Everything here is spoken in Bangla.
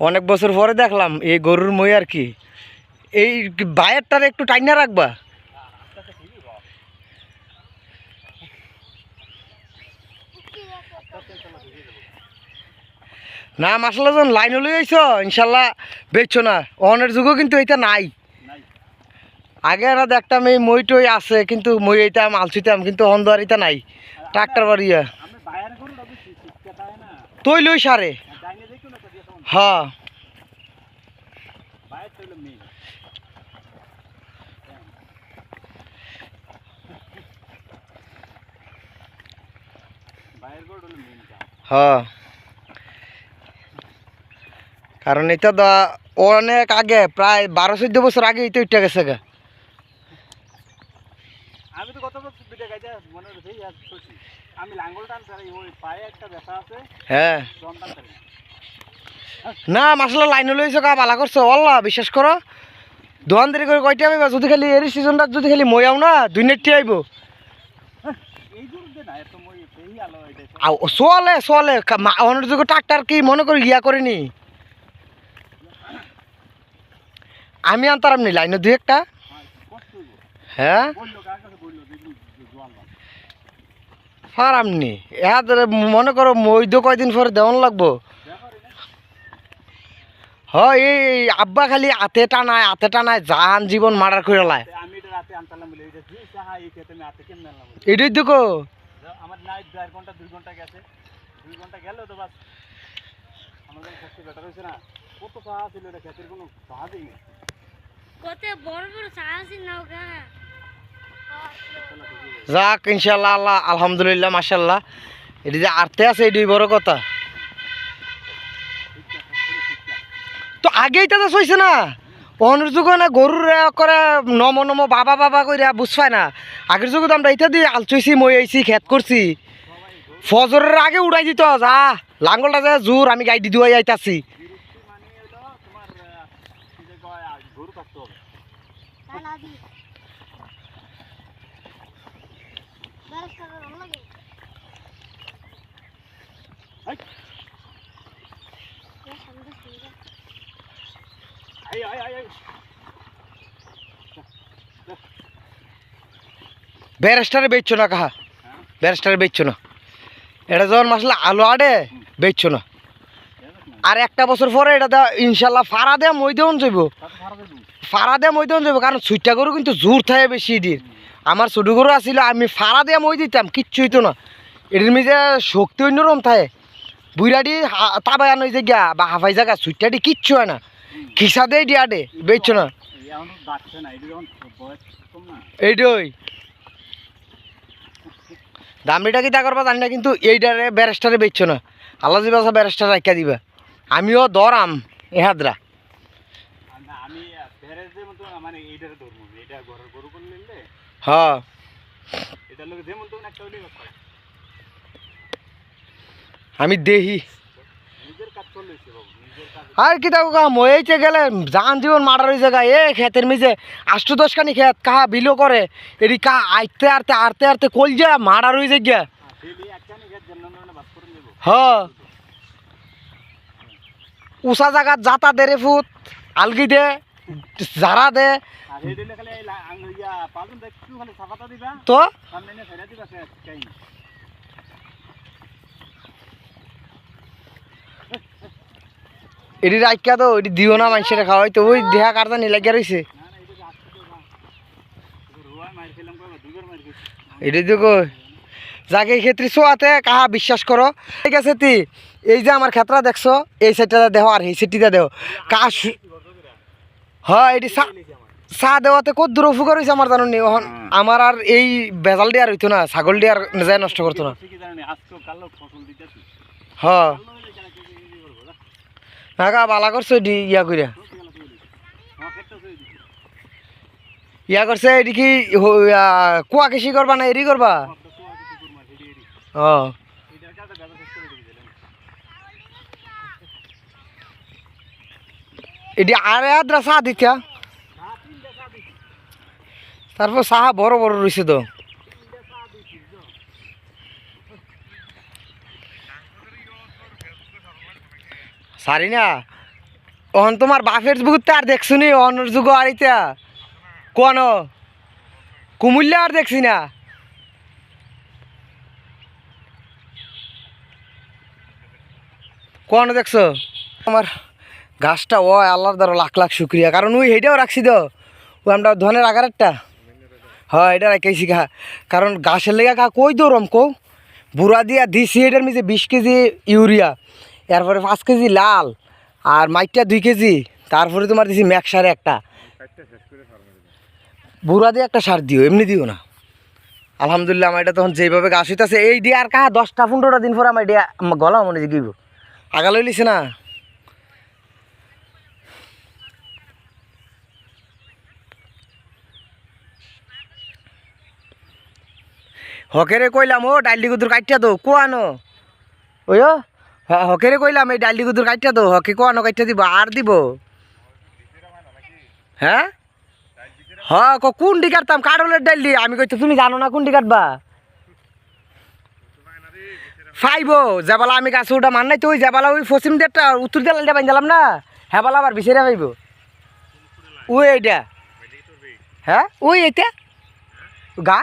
অনেক বছর পরে দেখলাম, এই গরুর মই আর কি। এই বায়েরটার একটু টাইনা রাখবা। না মাসাল্লাহ যখন লাইন লই আইছ ইনশাল্লাহ বেচছো না। অনের যুগও কিন্তু এটা নাই। আগে না দেখতাম এই মই টই আছে, কিন্তু মই এটা মাল ছুইতাম কিন্তু অন্ধ আর এটা নাই। ট্রাক্টর বাড়িয়া। তৈ লই সারে ডাইনে দেখো না কদিয়া তখন হ্যাঁ। হ্যাঁ। কারণ এটা দা অনেক আগে প্রায় বারো চোদ্দ বছর আগে এটা উঠে গেছে গা। আমি তো কত বছর বিটে মনে হচ্ছে আমি লাঙ্গল টান ছাড়াই ওই পায়ে একটা ব্যথা আছে হ্যাঁ। না না। মাসলা লাইন লইছো কা বালা করছ, আল্লাহ, বিশ্বাস করো। দোকানদারি করে কয়টা আমি যদি খালি এর সিজনটা যদি খালি ময়াও না, দুই নেটটি আইব। দূর চলে চলে অনেক ট্রাক্টার কি মনে করি ইয়া করিনি। আমি আনতারাম নি, লাইনে দুই একটা। হ্যাঁ? বলল কার কাছে বলল দেখি জোয়াল না পারাম মনে করো মইদ কয়দিন পরে দেওয়ান লাগবো। হয় এই আব্বা খালি হাতে টানায় হাতে টানায় জান জীবন মার্ডার করে লায়। এটা রাতে আনতাম বলে এটা যে চাহা আমি হাতে কেমন আনলাম বলে। এটাই দেখো আমার নাইট দেড় ঘণ্টা দুই ঘণ্টা গেছে। দুই ঘণ্টা গেল তো বাস। আমার যখন বেটার হয়েছে না কত চাহা ছিল এটা খেতের কোনো চাহা দিই কত বড় বড় সাহসী নৌকা যাক ইনশাল্লাহ আল্লাহ আলহামদুলিল্লাহ মাসাল্লাহ এটি যে আরতে আছে এটাই বড় কথা। তো আগেই তো চইছে না। অনের যুগে না গরুর করে নম নম বাবা বাবা কইরা বুঝপায় না। আগের যুগে আমরা এটা দিয়ে আলচইছি মই আইছি, খেত করছি ফজরের আগে উড়াই দিত, যা লাঙ্গলটা যে জোর আমি গাইডি দুয়াই আইতাছি। বিরক্তি ব্যারেস্টারে বেচছো না কাহা? ব্যারেস্টারে বেচছো না। এটা যখন মাসলে আলো আডে, বেচছো না। আর একটা বছর পরে এটা ইনশাল্লাহ ফাড়া দেয়া মই দেওয়ান যাইব। ফাড়া দেয়া মই দেওয়ান যাইব, কারণ সুইটা গরু কিন্তু জোর থাকে বেশি এটির আমার ছোটো গরু আসছিল আমি ফাড়া দেয়া মই দিতাম, কিচ্ছু হইতো না। এটির মিজে শক্তি অন্যরকম থাকে। বুড়াডি তাবাই আনো যে গিয়া বা হাফাই জায়গা সুইটাডি কিচ্ছু হয় না। খিসা দেয় দে বেচছো না। এইটাই দামিটা কি তা করবা জানি না কিন্তু এইটারে ব্যারেস্টারে বেচছো না। আল্লাহ দিবা ব্যারেস্টার রাখিয়া দিবা। আমিও দরাম এহাদরা হ্যাঁ আমি দেহি নিজের কাজ করলে হইছে বাবু নিজের কাজ আর কি তাকে কাহা ময়েছে গেলে জান জীবন মারার ওই জায়গায় এ খেতের মিজে আষ্ট দশখানি খেত কাহা বিলো করে? এটি কাহা আইতে আরতে আরতে আরতে কল যা বাস করে নেব হ্যাঁ উষা জায়গা যাতা দে রে ফুট আলগি দে জারা দে। আর এই দিলে খালি এই লা- আং- ইয়া পাঁচজন একটু খালি সাফাতা দিবা তো সামনে নিয়ে ছেড়ে দিবা সে কাই এটি রাখিয়া তো এটি দিও না মানুষের খাওয়াই তো ওই দেহা কারটা নিলাগিয়া রয়েছে না না এটা কই যাকে এই ক্ষেত্রে শোয়াতে কাহা বিশ্বাস করো? ঠিক আছে তি এই যে আমার ক্ষেত্রা দেখছ এই সাইডটা দেহ আর এই সাইডটা দেহ। কাহা হ্যাঁ এটি চা দেওয়াতে কত দূর উপকার হয়েছে আমার জানো নি এখন আমার আর এই বেজাল দিয়ে আর হইতো না ছাগল দিয়ে আর যায় নষ্ট করতো না। হ্যাঁ কালো হইলে কেন কি কি কি করব না না বালা করছ এটি, ইয়া করিয়া ইয়া করছে এটি কি কুয়া কৃষি করবা না এরি করবা? ও। এটা আর আদ্রা চা দিতা। তারপর চাহা বড় বড় রয়েছে তো। সারি না অন তোমার বাপের যুগতে আর দেখছ নি অনর যুগ আর ইতা কোন? কুমুল্লা আর দেখছি না কোন দেখছ? আমার গাছটা, ও আল্লাহর দ্বারা লাখ লাখ শুক্রিয়া। কারণ ওই হেটাও রাখছি তো। ও আমরা ধনের আগারেরটা। হ্যাঁ এটা রাখেছি খা কারণ গাছের লেগে কই দৌড়ম কো বুড়া দিয়া দিছি এটার মিছে বিশ কেজি ইউরিয়া। এরপরে পাঁচ কেজি লাল আর মাইটটা দুই কেজি, তারপরে তোমার দিছি ম্যাক সারে একটা। বুড়া দিয়ে একটা সার দিও, এমনি দিও না। আলহামদুলিল্লাহ আমার এটা তখন যেভাবে গাছ হইতেছে, এই দিয়ে আর কাহা, দশটা, পনেরোটা দিন পরে আমার এটা গলা মনে যে গিব। আগা লইলিছে না? হকেরে কইলাম, ও ডাইলি গুদুর কাটিয়া দো, কোয়ানো। ওই হ্যাঁ হকেরে কইলাম, এই ডাইলি গুদুর কাটিয়া দো, হকে কোয়ানো কাটিয়া দিব, আর দিব? হ্যাঁ? হ্যাঁ ক কোনটি কাটতাম কাটলের ডাইল? দি আমি কইতো, তুমি জানো না কোন কোনটি কাটবা? ফাইব যাবালা আমি গাছ ওটা মান নাই তো, ওই যাবালা ওই পশ্চিম দিকটা উত্তর দিয়ে লাইনটা বাঞ্জালাম না? হেবালা আবার বিচারে পাইব ওই এইটা। হ্যাঁ ওই এইটা? গাছ?